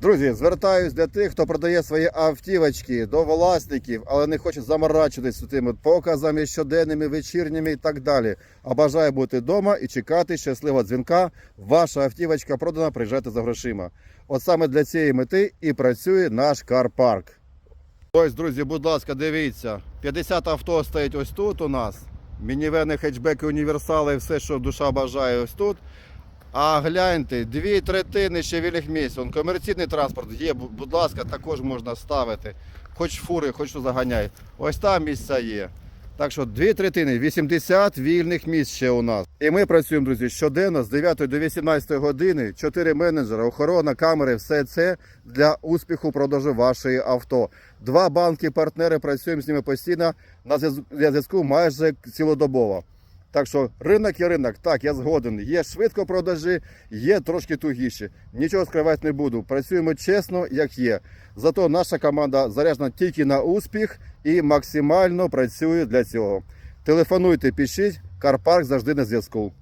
Друзі, звертаюсь для тих, хто продає свої автівочки до власників, але не хоче заморачуватися тими показами щоденними, вечірніми і так далі. А бажає бути вдома і чекати щасливого дзвінка. Ваша автівочка продана, приїжджайте за грошима. От саме для цієї мети і працює наш карпарк. Ось, друзі, будь ласка, дивіться. 50 авто стоїть ось тут у нас. Мінівени, хетчбеки, універсали, все, що душа бажає, ось тут. А гляньте, дві третини ще вільних місць. Он комерційний транспорт є, будь ласка, також можна ставити. Хоч фури, хоч що заганяй. Ось там місця є. Так що дві третини, 80 вільних місць ще у нас. І ми працюємо, друзі, щоденно з 9 до 18 години. Чотири менеджера, охорона, камери, все це для успіху продажу вашої авто. Два банки-партнери працюємо з ними постійно на зв'язку майже цілодобово. Так що ринок є ринок, так, я згоден. Є швидко продажі, є трошки тугіші. Нічого скривати не буду. Працюємо чесно, як є. Зато наша команда заряджена тільки на успіх і максимально працює для цього. Телефонуйте, пишіть, Карпарк завжди на зв'язку.